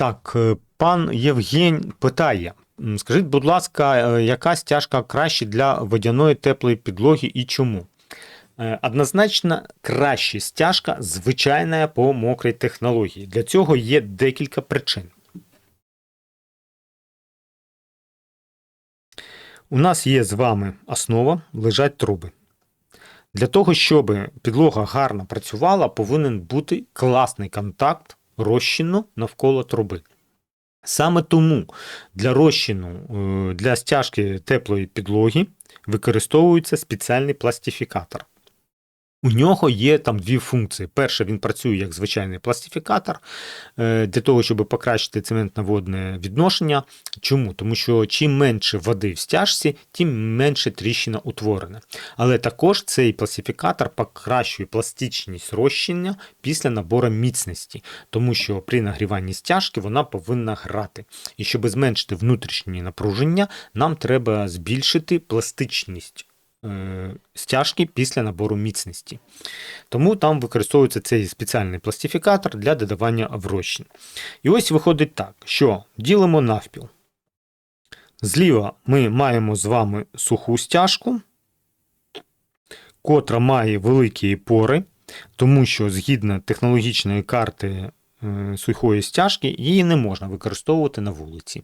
Так, е, пан Євгень питає: скажіть, будь ласка, е, яка стяжка краще для водяної теплої підлоги і чому? Е, Однозначно краще стяжка звичайна по мокрій технології. Для цього є декілька причин. У нас є з вами основа, лежать труби. Для того, щоб підлога гарно працювала, повинен бути класний контакт розчину навколо труби. Саме тому для розчину е, для стяжки теплої підлоги використовується спеціальний пластифікатор. У нього є там дві функції. Перше, він працює як звичайний пластифікатор е, для того, щоб покращити цементно-водне відношення. Чому? Тому що чим менше води в стяжці, тим менше тріщина утворена. Але також цей пластифікатор покращує пластичність розчинення після набору міцності, тому що при нагріванні стяжки вона повинна грати. І щоб зменшити внутрішнє напруження, нам треба збільшити пластичність стяжки після набору міцності. Тому там використовується цей спеціальний пластифікатор для додавання в розчин. І ось виходить так, що ділимо навпіл. Зліва ми маємо з вами суху стяжку, котра має великі пори, тому що згідно технологічної карти е, сухої стяжки, її не можна використовувати на вулиці.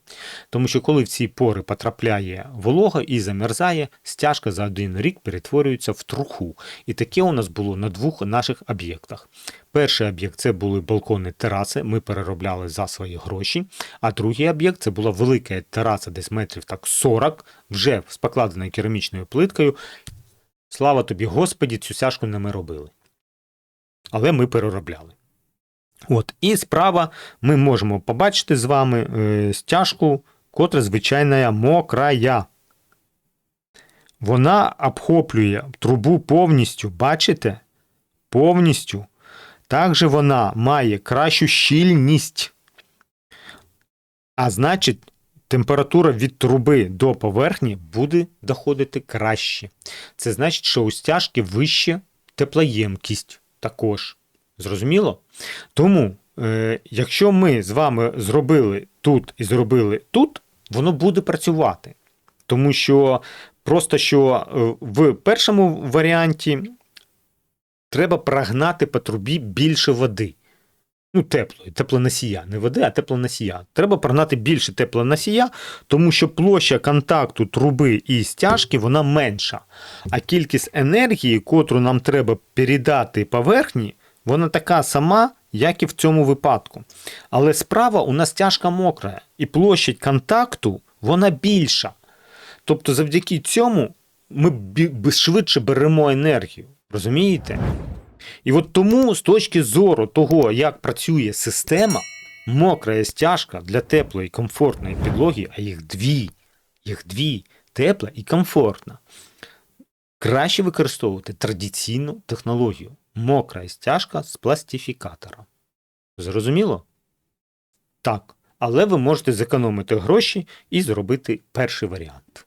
Тому що коли в ці пори потрапляє волога і замерзає, стяжка за один рік перетворюється в труху. І таке у нас було на двох наших об'єктах. Перший об'єкт це були балкони тераси, ми переробляли за свої гроші. А другий об'єкт це була велика тераса, десь метрів так 40, вже з покладеною керамічною плиткою. Слава тобі, Господі, цю стяжку не ми робили. Але ми переробляли. От, і справа ми можемо побачити з вами е, стяжку, котра звичайна мокрая. Вона обхоплює трубу повністю, бачите? Повністю. Також вона має кращу щільність. А значить, температура від труби до поверхні буде доходити краще. Це значить, що у стяжки вища теплоємкість також. Зрозуміло? Тому, е, якщо ми з вами зробили тут і зробили тут, воно буде працювати. Тому що просто що е, в першому варіанті треба прогнати по трубі більше води. Ну, теплої, теплоносія, не води, а теплоносія. Треба прогнати більше теплоносія, тому що площа контакту труби і стяжки вона менша. А кількість енергії, котру нам треба передати поверхні, вона така сама, як і в цьому випадку. Але справа у нас стяжка мокра, і площадь контакту вона більша. Тобто, завдяки цьому ми швидше беремо енергію. Розумієте? І от тому, з точки зору того, як працює система, мокра стяжка для теплої комфортної підлоги, а їх дві, їх дві тепла і комфортна. Краще використовувати традиційну технологію. Мокра стяжка з пластифікатора. Зрозуміло? Так. Але ви можете зекономити гроші і зробити перший варіант.